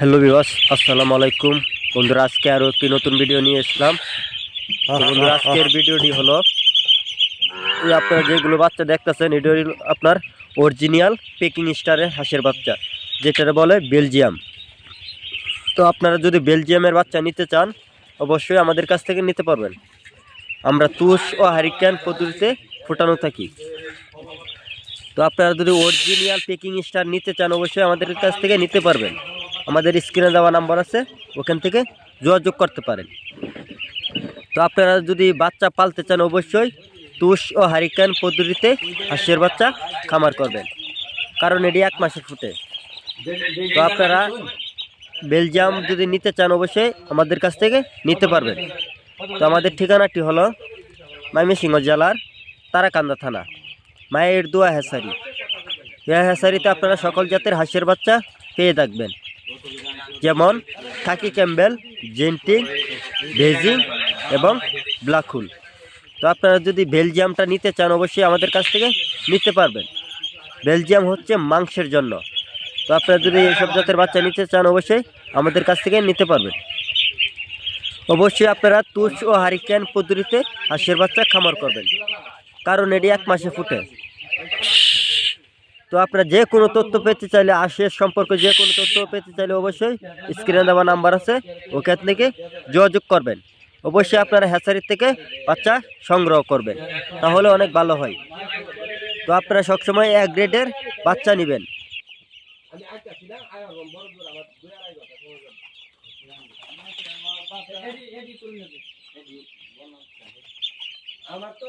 Hello বিবাস আসসালামু আলাইকুম। বন্ধুরা আজকে আরও একটি নতুন ভিডিও নিয়ে এসলাম। বন্ধুরা আজকের ভিডিওটি হলো এই আপনারা যেগুলো বাচ্চা দেখতেছেন এটি আপনার অরিজিনাল পেকিং স্টারের হাঁসের বাচ্চা যেটা বলে বেলজিয়াম তো আপনারা যদি বেলজিয়ামের বাচ্চা নিতে চান অবশ্যই আমাদের কাছ থেকে নিতে পারবেন। আমরা তুষ ও হারিকেন পদ্ধতিতে ফোটানো থাকি। তো আপনারা যদি অরিজিনাল পেকিং স্টার নিতে চান অবশ্যই আমাদের কাছ থেকে নিতে পারবেন। আমাদের স্ক্রিনে দেওয়া নাম্বার আছে, ওখান থেকে যোগাযোগ করতে পারেন। তো আপনারা যদি বাচ্চা পালতে চান অবশ্যই তুষ ও হারিকেন পদ্ধতিতে হাঁসের বাচ্চা খামার করবেন, কারণ এটি এক মাসের ফুটে। তো আপনারা বেলজিয়াম যদি নিতে চান অবশ্যই আমাদের কাছ থেকে নিতে পারবেন। তো আমাদের ঠিকানাটি হলো ময়মনসিংহ জেলার তারাকান্দা থানা, মায়ের দোয়া হেসারি। দোয়া হেসারিতে আপনারা সকল জাতের হাঁসের বাচ্চা পেয়ে থাকবেন। যেমন থাকি ক্যাম্বেল জেন্টিং বেজিং এবং ব্ল্যাকহুল তো আপনারা যদি বেলজিয়ামটা নিতে চান, অবশ্যই আমাদের কাছ থেকে নিতে পারবেন। বেলজিয়াম হচ্ছে মাংসের জন্য। তো আপনারা যদি এইসব জাতের বাচ্চা নিতে চান, অবশ্যই আমাদের কাছ থেকে নিতে পারবেন। অবশ্যই আপনারা তুষ ও হারিকেন পদ্ধতিতে হাঁসের বাচ্চা খামার করবেন। কারণ এটি এক মাসে ফুটে। তো আপনারা যে কোনো তথ্য পেতে চাইলে আশের সম্পর্কে যে কোনো তথ্য পেতে চাইলে অবশ্যই স্ক্রিনে দেওয়া নাম্বার আছে ওখান থেকে যোগাযোগ করবেন। অবশ্যই আপনারা হ্যাচারির থেকে বাচ্চা সংগ্রহ করবেন, তাহলে অনেক ভালো হয়। তো আপনারা সবসময় এক গ্রেডের বাচ্চা নেবেন। আমার তো